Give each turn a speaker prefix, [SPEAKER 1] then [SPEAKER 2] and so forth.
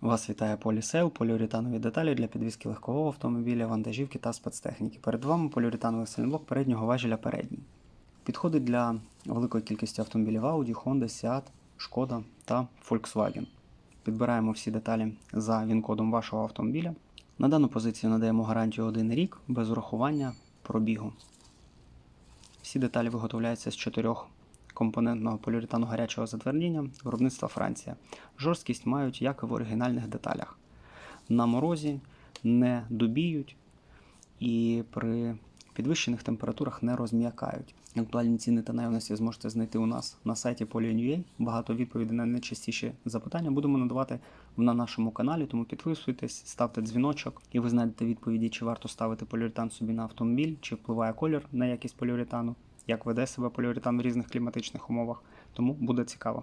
[SPEAKER 1] Вас вітає Полісейл, поліуретанові деталі для підвізки легкового автомобіля, вантажівки та спецтехніки. Перед вами поліуретановий сильноблок переднього важеля передній. Підходить для великої кількості автомобілів Audi, Honda, Seat, Шкода та Volkswagen. Підбираємо всі деталі за він-кодом вашого автомобіля. На дану позицію надаємо гарантію 1 рік без урахування пробігу. Всі деталі виготовляються з чотирьох компонентного поліуретану гарячого затвердіння виробництва Франція. Жорсткість мають, як і в оригінальних деталях. На морозі не добіють і при підвищених температурах не розм'якають. Актуальні ціни та наявності зможете знайти у нас на сайті Polyon.ua. Багато відповідей на найчастіші запитання будемо надавати на нашому каналі, тому підписуйтесь, ставте дзвіночок, і ви знайдете відповіді, чи варто ставити поліуретан собі на автомобіль, чи впливає колір на якість поліуретану, як веде себе поліуретан в різних кліматичних умовах. Тому буде цікаво.